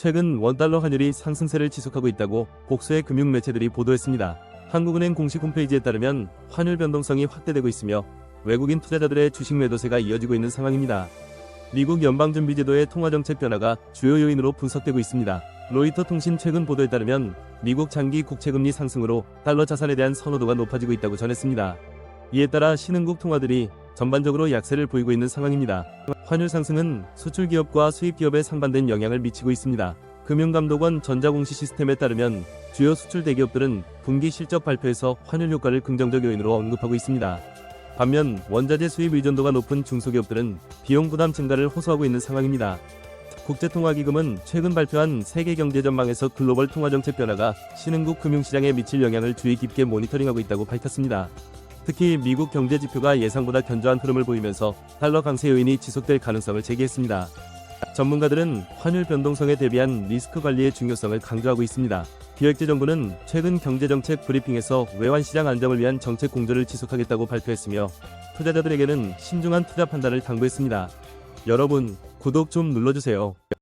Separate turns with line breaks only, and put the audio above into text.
최근 원달러 환율이 상승세를 지속하고 있다고 복수의 금융 매체들이 보도했습니다. 한국은행 공식 홈페이지에 따르면 환율 변동성이 확대되고 있으며 외국인 투자자들의 주식 매도세가 이어지고 있는 상황입니다. 미국 연방준비제도의 통화정책 변화가 주요 요인으로 분석되고 있습니다. 로이터 통신 최근 보도에 따르면 미국 장기 국채금리 상승으로 달러 자산에 대한 선호도가 높아지고 있다고 전했습니다. 이에 따라 신흥국 통화들이 전반적으로 약세를 보이고 있는 상황입니다. 환율 상승은 수출 기업과 수입 기업에 상반된 영향을 미치고 있습니다. 금융감독원 전자공시 시스템에 따르면 주요 수출 대기업들은 분기 실적 발표에서 환율 효과를 긍정적 요인으로 언급하고 있습니다. 반면 원자재 수입 의존도가 높은 중소기업들은 비용 부담 증가를 호소하고 있는 상황입니다. 국제통화기금은 최근 발표한 세계 경제 전망에서 글로벌 통화 정책 변화가 신흥국 금융시장에 미칠 영향을 주의 깊게 모니터링하고 있다고 밝혔습니다. 특히 미국 경제 지표가 예상보다 견조한 흐름을 보이면서 달러 강세 요인이 지속될 가능성을 제기했습니다. 전문가들은 환율 변동성에 대비한 리스크 관리의 중요성을 강조하고 있습니다. 기획재정부는 최근 경제정책 브리핑에서 외환시장 안정을 위한 정책 공조를 지속하겠다고 발표했으며 투자자들에게는 신중한 투자 판단을 당부했습니다. 여러분, 구독 좀 눌러주세요.